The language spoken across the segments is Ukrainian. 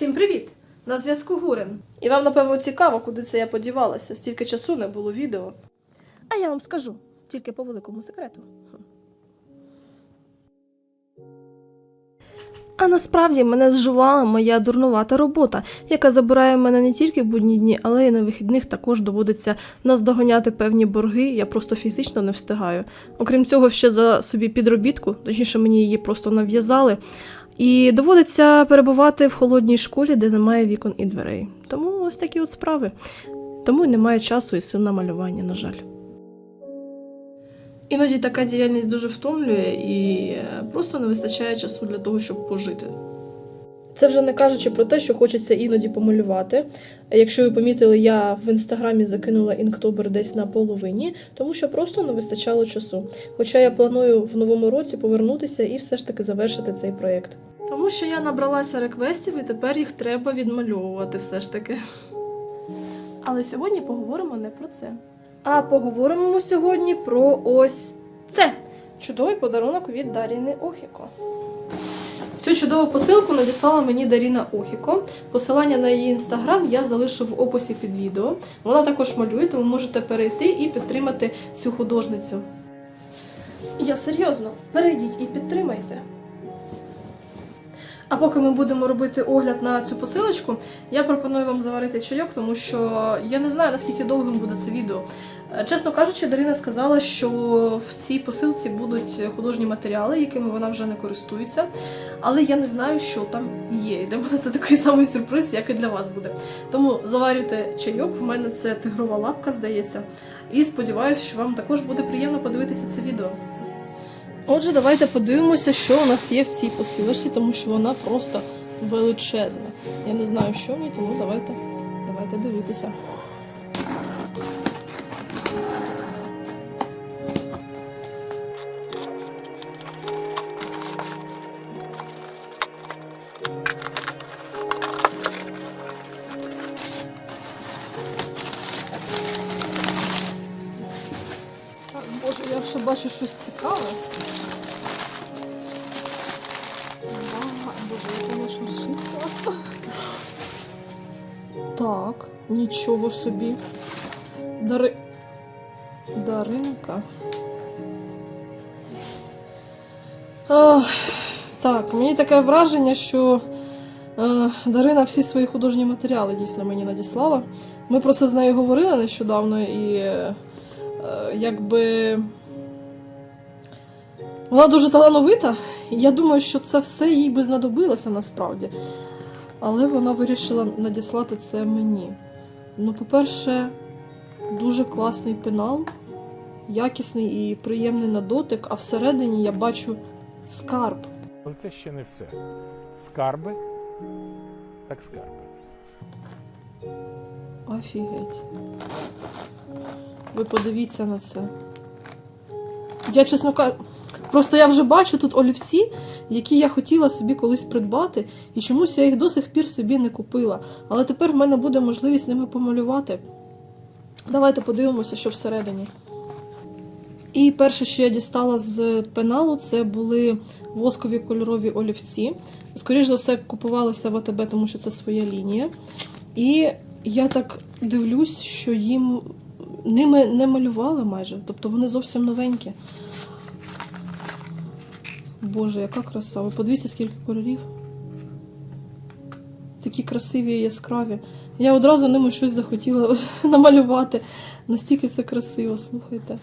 Всім привіт! На зв'язку Гурин. І вам, напевно, цікаво, куди це я подівалася. Стільки часу не було відео. А я вам скажу, тільки по великому секрету. А насправді мене зжувала моя дурнувата робота, яка забирає мене не тільки в будні дні, але й на вихідних також доводиться наздоганяти певні борги. Я просто фізично не встигаю. Окрім цього, ще за собі підробітку, точніше, мені її просто нав'язали. І доводиться перебувати в холодній школі, де немає вікон і дверей. Тому ось такі от справи. Тому й немає часу і сил на малювання, на жаль. Іноді така діяльність дуже втомлює і е, просто не вистачає часу для того, щоб пожити. Це вже не кажучи про те, що хочеться іноді помалювати. Якщо ви помітили, я в інстаграмі закинула інктобер десь на половині, тому що просто не вистачало часу. Хоча я планую в новому році повернутися і все ж таки завершити цей проєкт. Тому що я набралася реквестів і тепер їх треба відмальовувати все ж таки. Але сьогодні поговоримо не про це. А поговоримо ми сьогодні про ось це чудовий подарунок від Даріни Охіко. Цю чудову посилку надіслала мені Даріна Охіко. Посилання на її інстаграм я залишу в описі під відео. Вона також малює, тому можете перейти і підтримати цю художницю. Я серйозно, перейдіть і підтримайте. А поки ми будемо робити огляд на цю посилочку, я пропоную вам заварити чайок, тому що я не знаю наскільки довгим буде це відео. Е, Чесно кажучи, Дарина сказала, що в цій посилці будуть художні матеріали, якими вона вже не користується. Але я не знаю, що там є. І для мене це такий самий сюрприз, як і для вас буде. Тому заварюйте чайок. В мене це тигрова лапка, здається. І сподіваюся, що вам також буде приємно подивитися це відео. Отже, давайте подивимося, що у нас є в цій посилочці, тому що вона просто величезна. Я не знаю, що в ній, тому давайте, давайте дивитися. Щось цікаве. Так, нічого собі. Дари... Даринка. Ах, так, мені таке враження, що е, Дарина всі свої художні матеріали дійсно мені надіслала. Ми про це з нею говорили нещодавно і. е, якби вона дуже талановита. і Я думаю, що це все їй би знадобилося насправді. Але вона вирішила надіслати це мені. Ну, по-перше, дуже класний пенал, якісний і приємний на дотик, а всередині я бачу скарб. Але це ще не все. Скарби, так скарби. Офігеть. Ви подивіться на це. Я, чесно кажу, просто я вже бачу тут олівці, які я хотіла собі колись придбати, і чомусь я їх до сих пір собі не купила. Але тепер в мене буде можливість ними помалювати. Давайте подивимося, що всередині. І перше, що я дістала з пеналу, це були воскові кольорові олівці. Скоріше за все, купувалося в АТБ, тому що це своя лінія. І я так дивлюсь, що їм ними не малювали майже, тобто вони зовсім новенькі. Боже, яка краса! Ви подивіться, скільки кольорів. Такі красиві і яскраві. Я одразу ними щось захотіла намалювати. Настільки це красиво, слухайте.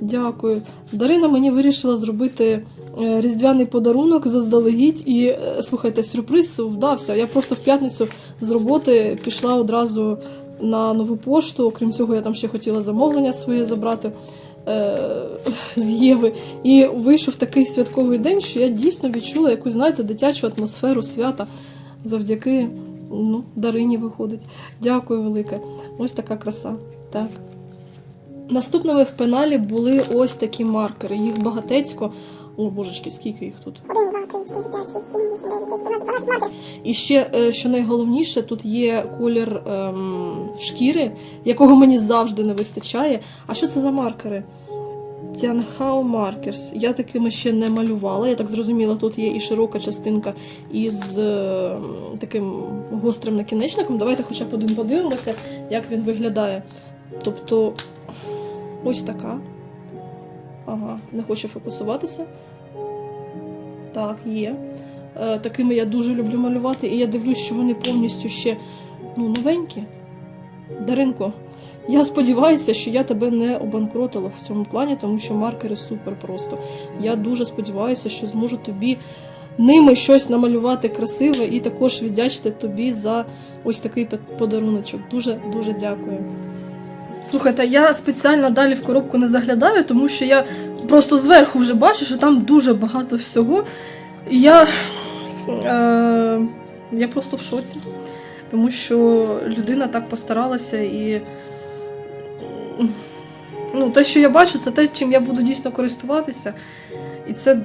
Дякую. Дарина мені вирішила зробити е, різдвяний подарунок заздалегідь. І е, слухайте, сюрприз вдався. Я просто в п'ятницю з роботи пішла одразу на нову пошту. Окрім цього, я там ще хотіла замовлення своє забрати з Єви. І вийшов такий святковий день, що я дійсно відчула якусь, знаєте, дитячу атмосферу свята завдяки ну, Дарині виходить. Дякую велике. Ось така краса. Так. Наступними в пеналі були ось такі маркери. Їх багатецько. О, божечки, скільки їх тут. 1, 2, 3, 4, 5, 6, 7, 8, 9, 10, 12, 12 маркерів. І ще, е, що найголовніше, тут є колір ем, шкіри, якого мені завжди не вистачає. А що це за маркери? Тянхау Маркерс. Я такими ще не малювала. Я так зрозуміла, тут є і широка частинка із е, таким гострим накінечником. Давайте хоча б один подивимося, як він виглядає. Тобто, ось така. Ага, не хоче фокусуватися. Так, є. Е, такими я дуже люблю малювати, і я дивлюсь, що вони повністю ще ну, новенькі. Даринко, я сподіваюся, що я тебе не обанкротила в цьому плані, тому що маркери супер просто. Я дуже сподіваюся, що зможу тобі ними щось намалювати красиве і також віддячити тобі за ось такий подаруночок. Дуже дуже дякую. Слухайте, я спеціально далі в коробку не заглядаю, тому що я просто зверху вже бачу, що там дуже багато всього. І я, е, я просто в шоці, тому що людина так постаралася і. Ну, те, що я бачу, це те, чим я буду дійсно користуватися. І це,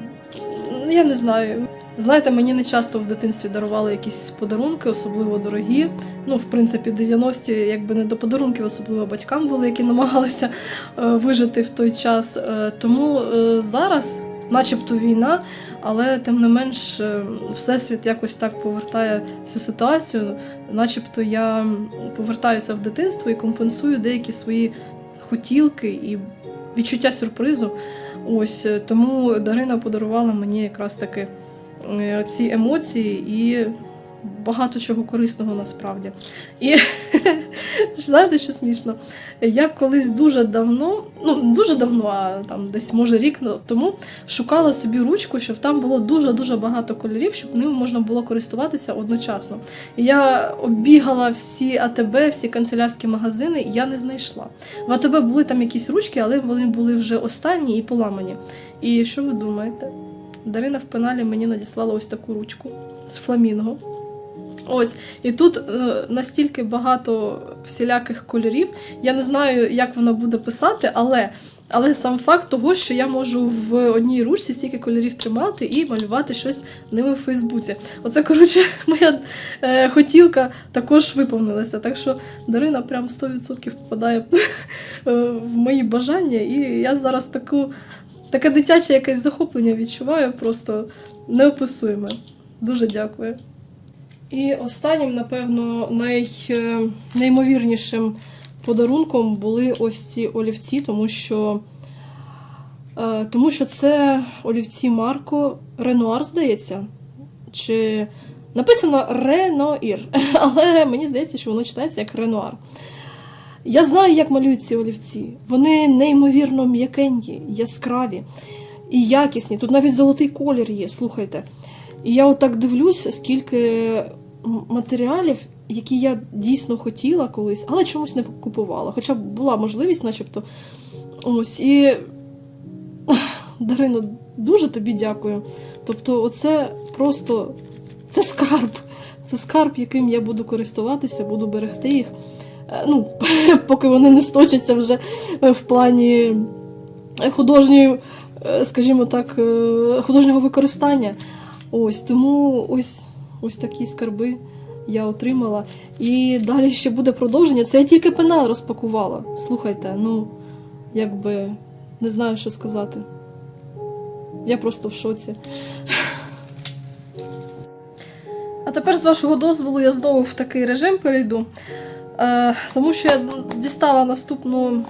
ну, я не знаю. Знаєте, мені не часто в дитинстві дарували якісь подарунки, особливо дорогі. Ну, в принципі, 90-ті, якби не до подарунків, особливо батькам були, які намагалися е, вижити в той час. Е, тому е, зараз, начебто, війна, але тим не менш, всесвіт якось так повертає цю ситуацію, начебто я повертаюся в дитинство і компенсую деякі свої хотілки і відчуття сюрпризу. Ось тому Дарина подарувала мені якраз таки ці емоції і багато чого корисного насправді. І знаєте, що смішно? Я колись дуже давно, ну дуже давно, а там десь може рік тому шукала собі ручку, щоб там було дуже-дуже багато кольорів, щоб ними можна було користуватися одночасно. І я оббігала всі АТБ, всі канцелярські магазини, і я не знайшла. В АТБ були там якісь ручки, але вони були вже останні і поламані. І що ви думаєте? Дарина в пеналі мені надіслала ось таку ручку з фламінго. Ось, і тут е, настільки багато всіляких кольорів. Я не знаю, як вона буде писати, але, але сам факт того, що я можу в одній ручці стільки кольорів тримати і малювати щось ними в Фейсбуці. Оце, коротше, моя е, хотілка також виповнилася. Так що Дарина прям 100% попадає е, в мої бажання, і я зараз таку, таке дитяче якесь захоплення відчуваю, просто неописуєме. Дуже дякую. І останнім, напевно, най, е, неймовірнішим подарунком були ось ці олівці, тому що, е, тому що це олівці Марко Ренуар, здається. Чи написано Реноір, але мені здається, що воно читається як Ренуар. Я знаю, як малюють ці олівці. Вони неймовірно м'якенькі, яскраві і якісні. Тут навіть золотий колір є, слухайте. І я отак дивлюсь, скільки матеріалів, які я дійсно хотіла колись, але чомусь не купувала. Хоча була можливість, начебто. Ось і Дарино, дуже тобі дякую. Тобто, оце просто це скарб. Це скарб, яким я буду користуватися, буду берегти їх. Е, Ну, поки вони не сточаться вже е, в плані художньої, е, скажімо так, художнього використання. Ось тому ось, ось такі скарби я отримала. І далі ще буде продовження. Це я тільки пенал розпакувала. Слухайте, ну, якби не знаю, що сказати. Я просто в шоці. А тепер, з вашого дозволу, я знову в такий режим перейду. Е, тому що я дістала наступну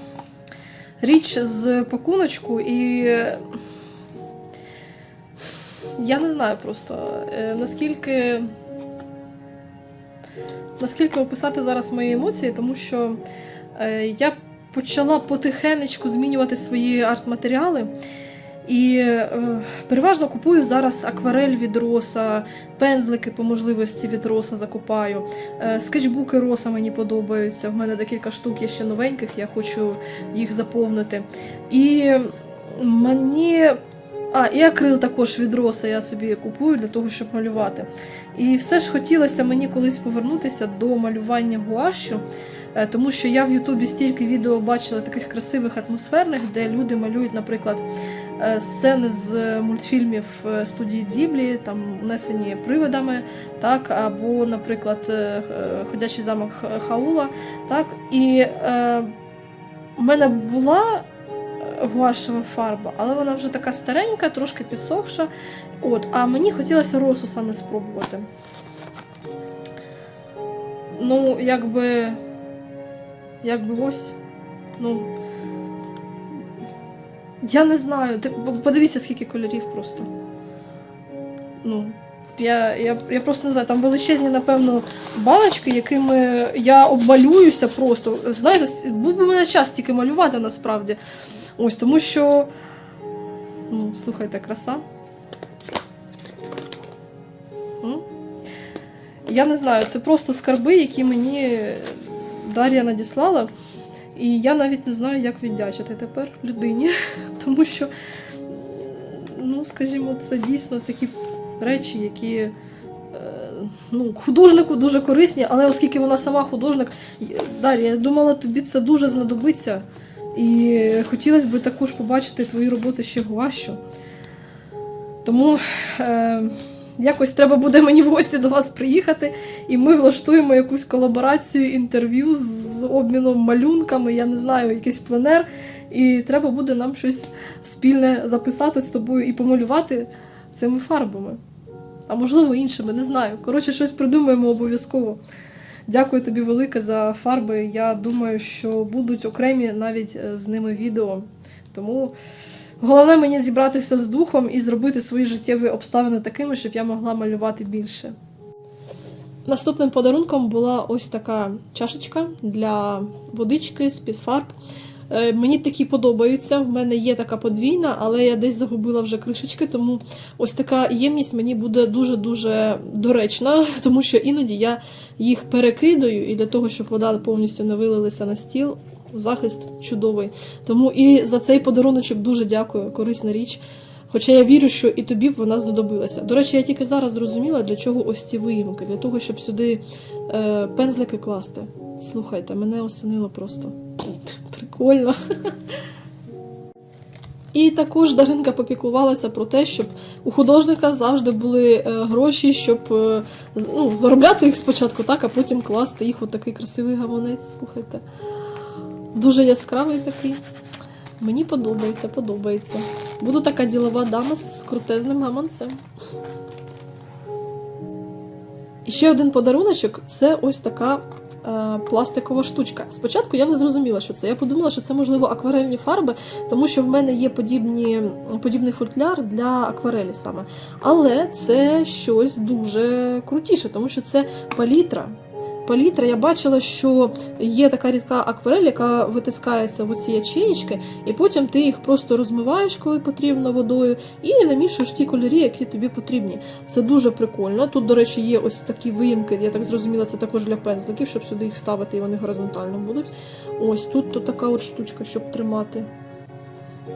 річ з пакуночку і. Я не знаю просто е, наскільки. Наскільки описати зараз мої емоції, тому що е, я почала потихенечку змінювати свої арт-матеріали. І е, переважно купую зараз акварель від роса, пензлики по можливості від роса закупаю. Е, скетчбуки роса мені подобаються. В мене декілька штук є ще новеньких, я хочу їх заповнити. І мені. А, і акрил також від роса я собі купую для того, щоб малювати. І все ж хотілося мені колись повернутися до малювання гуашю, е, тому що я в Ютубі стільки відео бачила таких красивих атмосферних, де люди малюють, наприклад, сцени з мультфільмів е, студії Дзіблі, там внесені привидами, так, або, наприклад, е, е, Ходячий замок Хаула. Так, і е, в мене була гуашева фарба, але вона вже така старенька, трошки підсохша. От, а мені хотілося росу саме спробувати. Ну, якби. Якби ось. Ну. Я не знаю. Ти подивіться, скільки кольорів просто. Ну. Я, я, я просто не знаю, там величезні, напевно, баночки, якими я обмалююся просто. Знаєте, був би мене час тільки малювати насправді. Ось, тому що. Ну, слухайте, краса. Я не знаю, це просто скарби, які мені Дар'я надіслала. І я навіть не знаю, як віддячити тепер людині. Тому що, ну, скажімо, це дійсно такі речі, які е, ну, художнику дуже корисні, але оскільки вона сама художник, Дар'я, я думала, тобі це дуже знадобиться. І хотілося б також побачити твої роботи ще гуащо. Тому е, якось треба буде мені в гості до вас приїхати, і ми влаштуємо якусь колаборацію, інтерв'ю з обміном малюнками, я не знаю, якийсь пленер. І треба буде нам щось спільне записати з тобою і помалювати цими фарбами. А можливо, іншими, не знаю. Коротше, щось придумаємо обов'язково. Дякую тобі велике за фарби. Я думаю, що будуть окремі навіть е, з ними відео. Тому головне мені зібратися з духом і зробити свої життєві обставини такими, щоб я могла малювати більше. Наступним подарунком була ось така чашечка для водички з-під фарб. Е, Мені такі подобаються. В мене є така подвійна, але я десь загубила вже кришечки, тому ось така ємність мені буде дуже-дуже доречна, тому що іноді я їх перекидаю, і для того, щоб вода повністю не вилилася на стіл, захист чудовий. Тому і за цей подаруночок дуже дякую, корисна річ. Хоча я вірю, що і тобі б вона знадобилася. До речі, я тільки зараз зрозуміла, для чого ось ці виїмки, для того, щоб сюди е, пензлики класти. Слухайте, мене осенило просто. Прикольно. І також Даринка попіклувалася про те, щоб у художника завжди були е, гроші, щоб е, ну, заробляти їх спочатку, так, а потім класти їх у такий красивий гаманець. Слухайте. Дуже яскравий такий. Мені подобається, подобається. Буду така ділова дама з крутезним гаманцем. І ще один подаруночок це ось така е, пластикова штучка. Спочатку я не зрозуміла, що це. Я подумала, що це можливо акварельні фарби, тому що в мене є подібні, подібний футляр для акварелі саме. Але це щось дуже крутіше, тому що це палітра. Палітра, я бачила, що є така рідка акварель, яка витискається в оці ячеїчки, і потім ти їх просто розмиваєш, коли потрібно водою, і намішуєш ті кольори, які тобі потрібні. Це дуже прикольно. Тут, до речі, є ось такі виїмки, я так зрозуміла, це також для пензликів, щоб сюди їх ставити, і вони горизонтально будуть. Ось тут то така от штучка, щоб тримати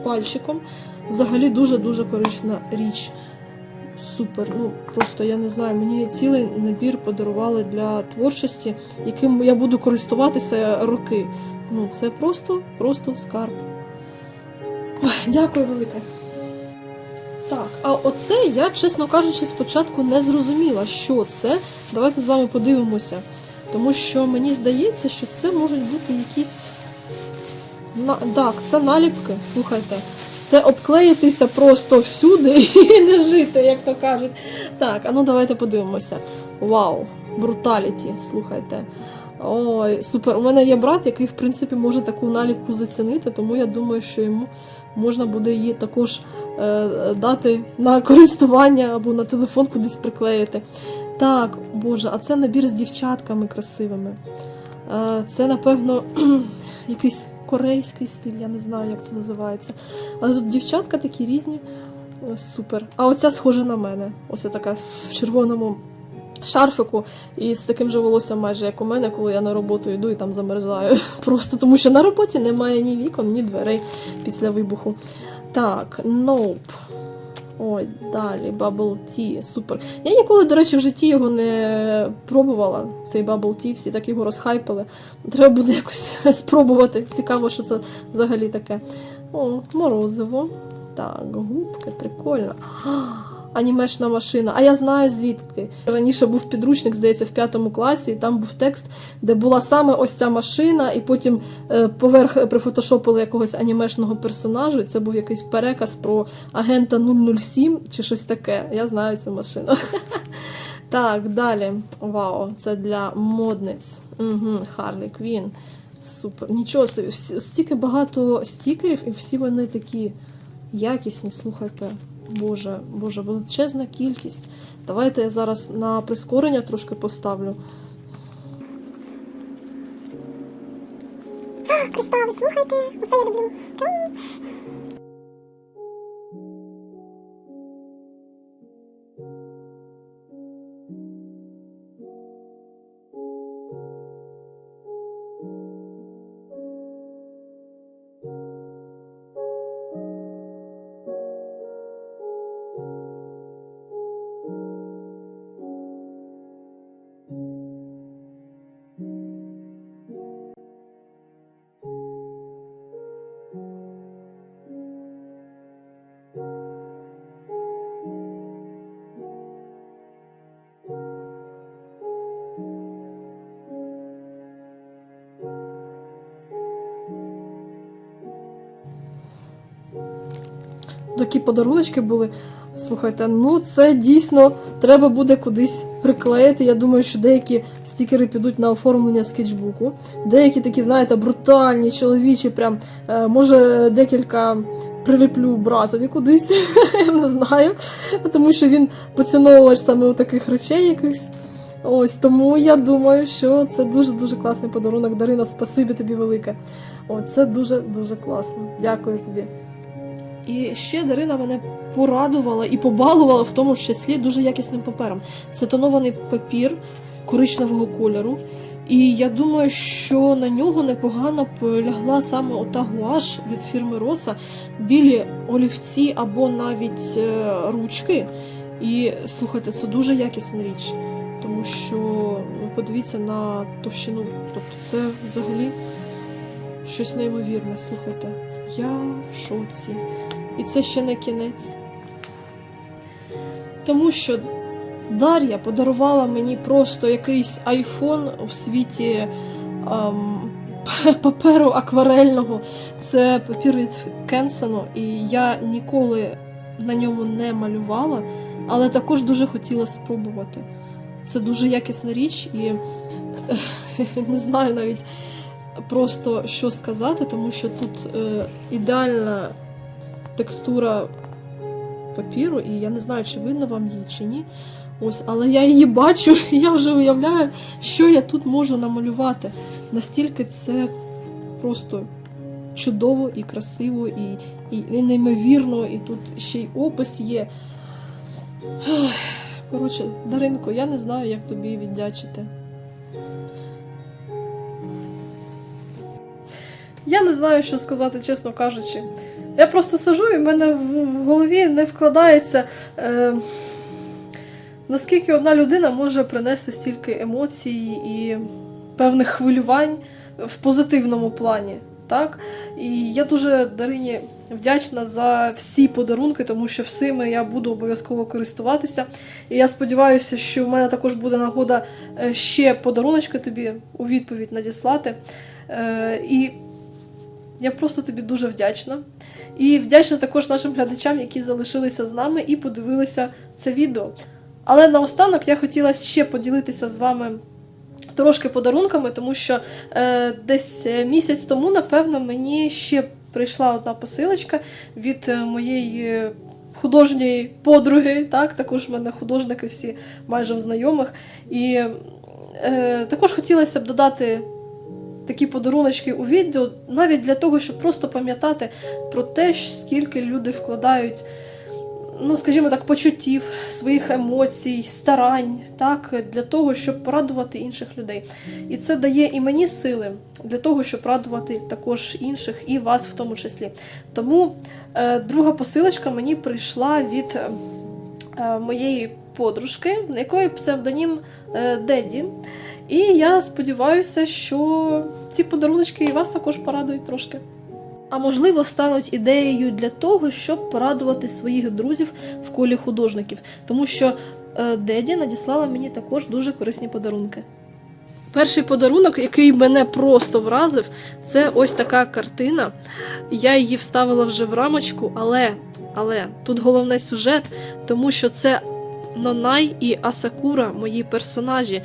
пальчиком. Взагалі дуже-дуже корисна річ. Супер. Ну просто я не знаю. Мені цілий набір подарували для творчості, яким я буду користуватися роки. Ну, це просто, просто скарб. Дякую велике. Так, а оце я, чесно кажучи, спочатку не зрозуміла, що це. Давайте з вами подивимося. Тому що мені здається, що це можуть бути якісь. На... Так, це наліпки, слухайте. Це обклеїтися просто всюди і не жити, як то кажуть. Так, а ну давайте подивимося. Вау, бруталіті, слухайте. Ой, супер. У мене є брат, який, в принципі, може таку наліпку зацінити, тому я думаю, що йому можна буде її також е, дати на користування або на телефон кудись приклеїти. Так, боже, а це набір з дівчатками красивими. Е, це, напевно, якийсь корейський стиль, я не знаю, як це називається. Але тут дівчатка такі різні. Супер. А оця схожа на мене. Ось така в червоному шарфику і з таким же волоссям майже як у мене, коли я на роботу йду і там замерзаю. Просто тому що на роботі немає ні вікон, ні дверей після вибуху. Так, Nope. Ой, далі, Bubble Tea, супер. Я ніколи, до речі, в житті його не пробувала. Цей Bubble Tea, всі так його розхайпили. Треба буде якось спробувати. Цікаво, що це взагалі таке. О, морозиво. Так, губки, прикольно. Анімешна машина. А я знаю звідки. Раніше був підручник, здається, в п'ятому класі, і там був текст, де була саме ось ця машина, і потім е, поверх прифотошопили якогось анімешного персонажу. І це був якийсь переказ про агента 007 чи щось таке. Я знаю цю машину. Так, далі. Вау, це для модниць. Угу, Харлі Квін. Супер. Нічого собі, стільки багато стікерів, і всі вони такі якісні, слухайте. Боже, боже, величезна кількість. Давайте я зараз на прискорення трошки поставлю. Кристали, слухайте, оце я люблю. Такі подаруночки були. Слухайте, ну це дійсно треба буде кудись приклеїти. Я думаю, що деякі стікери підуть на оформлення скетчбуку. Деякі такі, знаєте, брутальні, чоловічі, прям е, може декілька приліплю братові кудись. Я не знаю. Тому що він поціновувач саме у таких речей якихось. Ось тому я думаю, що це дуже дуже класний подарунок. Дарина, спасибі тобі велике. О, це дуже дуже класно. Дякую тобі. І ще Дарина мене порадувала і побалувала в тому числі дуже якісним папером. Це тонований папір коричневого кольору. І я думаю, що на нього непогано б лягла саме ота гуаш від фірми Роса, білі олівці або навіть е, ручки. І слухайте, це дуже якісна річ, тому що ну, подивіться на товщину. Тобто це взагалі щось неймовірне. Слухайте, я в шоці. І це ще не кінець. Тому що Дар'я подарувала мені просто якийсь айфон в світі ем, паперу акварельного. Це папір від Кенсену, і я ніколи на ньому не малювала, але також дуже хотіла спробувати. Це дуже якісна річ, і не знаю навіть просто що сказати, тому що тут е, ідеальна текстура папіру, і я не знаю, чи видно вам її чи ні. Ось, але я її бачу, і я вже уявляю, що я тут можу намалювати. Настільки це просто чудово і красиво, і, і, і неймовірно, і тут ще й опис є. Коротше, Даринко, я не знаю, як тобі віддячити. Я не знаю, що сказати, чесно кажучи. Я просто сижу, і в мене в голові не вкладається, е, наскільки одна людина може принести стільки емоцій і певних хвилювань в позитивному плані. Так? І я дуже Дарині вдячна за всі подарунки, тому що всіми я буду обов'язково користуватися. І я сподіваюся, що в мене також буде нагода е, ще подаруночки тобі у відповідь надіслати. Е, І я просто тобі дуже вдячна. І вдячна також нашим глядачам, які залишилися з нами і подивилися це відео. Але наостанок я хотіла ще поділитися з вами трошки подарунками, тому що е, десь місяць тому, напевно, мені ще прийшла одна посилочка від е, моєї художньої подруги. Так, також в мене художники всі майже в знайомих. І е, також хотілося б додати такі подаруночки у відео, навіть для того, щоб просто пам'ятати про те, скільки люди вкладають, ну, скажімо так, почуттів, своїх емоцій, старань, так, для того, щоб порадувати інших людей. І це дає і мені сили для того, щоб радувати також інших, і вас в тому числі. Тому е, друга посилочка мені прийшла від е, моєї подружки, якої псевдонім е, Деді. І я сподіваюся, що ці подаруночки і вас також порадують трошки. а можливо, стануть ідеєю для того, щоб порадувати своїх друзів в колі художників, тому що е, Деді надіслала мені також дуже корисні подарунки. Перший подарунок, який мене просто вразив, це ось така картина. Я її вставила вже в рамочку, але, але тут головний сюжет, тому що це Нонай і Асакура, мої персонажі,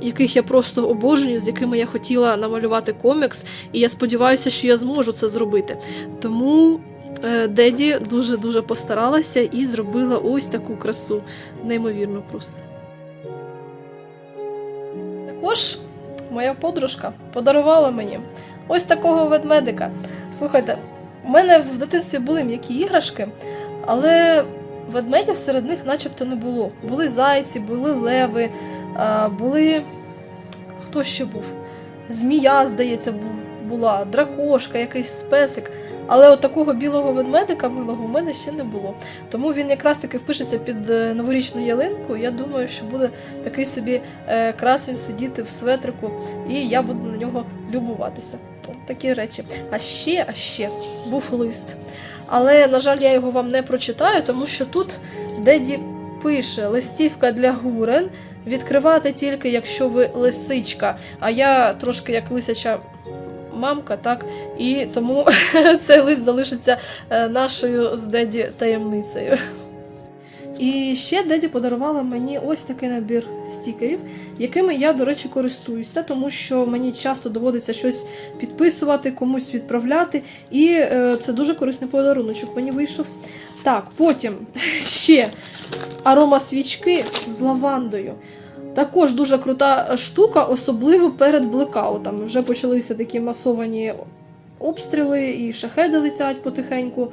яких я просто обожнюю, з якими я хотіла намалювати комікс, і я сподіваюся, що я зможу це зробити. Тому е, Деді дуже дуже постаралася і зробила ось таку красу. Неймовірно просто. Також моя подружка подарувала мені ось такого ведмедика. Слухайте, у мене в дитинстві були м'які іграшки, але ведмедів серед них начебто не було. Були зайці, були леви, були. Хто ще був? Змія, здається, була, дракошка, якийсь спесик. Але от такого білого ведмедика милого в мене ще не було. Тому він якраз таки впишеться під е, новорічну ялинку. Я думаю, що буде такий собі е, красень сидіти в светрику, і я буду на нього любуватися. Такі речі. А ще, а ще був лист. Але, на жаль, я його вам не прочитаю, тому що тут Деді пише листівка для гурен. Відкривати тільки, якщо ви лисичка. А я трошки як лисяча мамка, так? І тому цей лист залишиться е, нашою з Деді таємницею. І ще Деді подарувала мені ось такий набір стікерів, якими я, до речі, користуюся, тому що мені часто доводиться щось підписувати, комусь відправляти. І е, це дуже корисний подаруночок мені вийшов. Так, потім ще арома свічки з лавандою. Також дуже крута штука, особливо перед блекаутами. Вже почалися такі масовані обстріли і шахеди летять потихеньку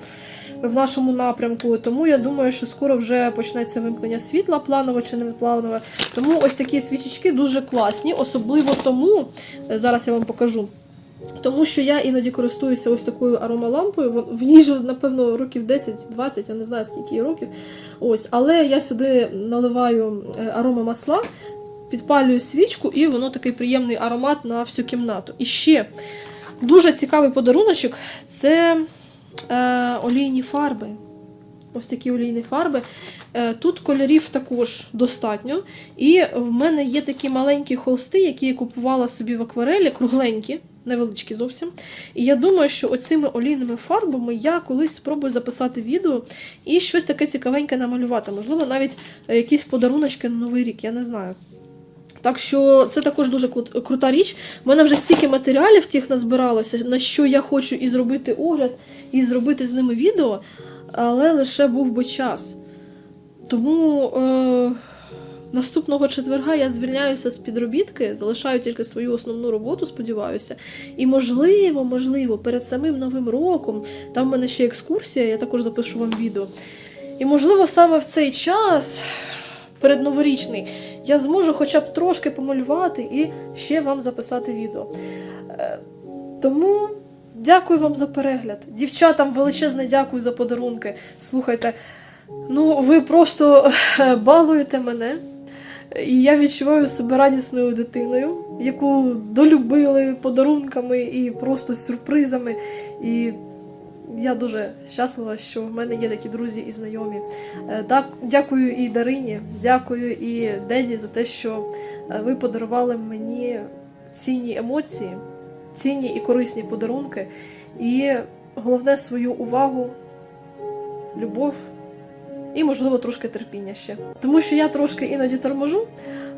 в нашому напрямку. Тому я думаю, що скоро вже почнеться вимкнення світла, планове чи не планове. Тому ось такі свічечки дуже класні, особливо тому, е, зараз я вам покажу. Тому що я іноді користуюся ось такою аромалампою. В ній же, напевно, років 10-20, я не знаю скільки років. Ось, але я сюди наливаю арома масла, підпалюю свічку, і воно такий приємний аромат на всю кімнату. І ще дуже цікавий подаруночок це е, олійні фарби. Ось такі олійні фарби. Е, Тут кольорів також достатньо. І в мене є такі маленькі холсти, які я купувала собі в акварелі, кругленькі, невеличкі зовсім. І я думаю, що оцими олійними фарбами я колись спробую записати відео і щось таке цікавеньке намалювати. Можливо, навіть е, якісь подаруночки на Новий рік, я не знаю. Так що це також дуже крута річ. У мене вже стільки матеріалів тих назбиралося, на що я хочу і зробити огляд, і зробити з ними відео, але лише був би час. Тому е, наступного четверга я звільняюся з підробітки, залишаю тільки свою основну роботу, сподіваюся. І можливо, можливо, перед самим новим роком, там в мене ще екскурсія, я також запишу вам відео. І можливо, саме в цей час, передноворічний, я зможу хоча б трошки помалювати і ще вам записати відео. Е, Тому дякую вам за перегляд. Дівчатам величезне дякую за подарунки. Слухайте, ну ви просто е, балуєте мене. І я відчуваю себе радісною дитиною, яку долюбили подарунками і просто сюрпризами. І я дуже щаслива, що в мене є такі друзі і знайомі. Е, Так, дякую і Дарині, дякую і Деді за те, що е, ви подарували мені цінні емоції, цінні і корисні подарунки, і головне свою увагу, любов і, можливо, трошки терпіння ще. Тому що я трошки іноді торможу.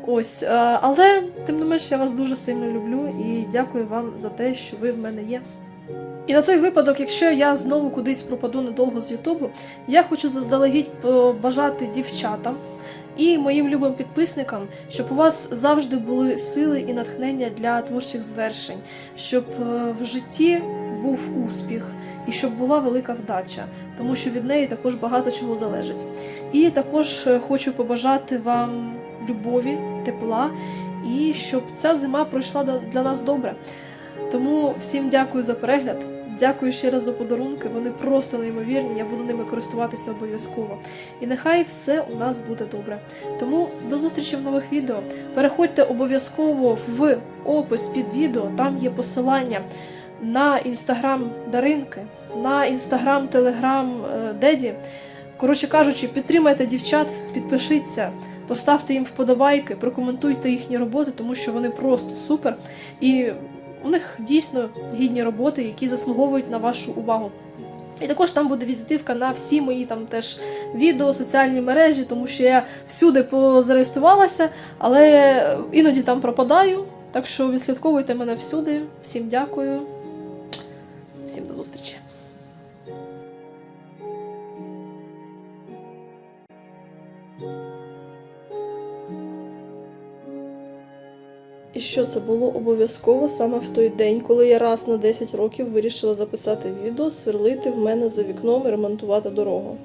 Ось, е, але тим не менш я вас дуже сильно люблю і дякую вам за те, що ви в мене є. І на той випадок, якщо я знову кудись пропаду недовго з Ютубу, я хочу заздалегідь побажати дівчатам і моїм любим підписникам, щоб у вас завжди були сили і натхнення для творчих звершень, щоб е, в житті був успіх і щоб була велика вдача, тому що від неї також багато чого залежить. І також е, хочу побажати вам любові, тепла і щоб ця зима пройшла для нас добре. Тому всім дякую за перегляд. Дякую ще раз за подарунки. Вони просто неймовірні. Я буду ними користуватися обов'язково. І нехай все у нас буде добре. Тому до зустрічі в нових відео. Переходьте обов'язково в опис під відео, там є посилання на інстаграм Даринки, на інстаграм, телеграм Деді. Коротше кажучи, підтримайте дівчат, підпишіться, поставте їм вподобайки, прокоментуйте їхні роботи, тому що вони просто супер. І у них дійсно гідні роботи, які заслуговують на вашу увагу. І також там буде візитивка на всі мої там теж відео, соціальні мережі, тому що я всюди позареєструвалася, але іноді там пропадаю. Так що відслідковуйте мене всюди. Всім дякую. Всім до зустрічі. Що це було обов'язково саме в той день, коли я раз на 10 років вирішила записати відео, сверлити в мене за вікном і ремонтувати дорогу.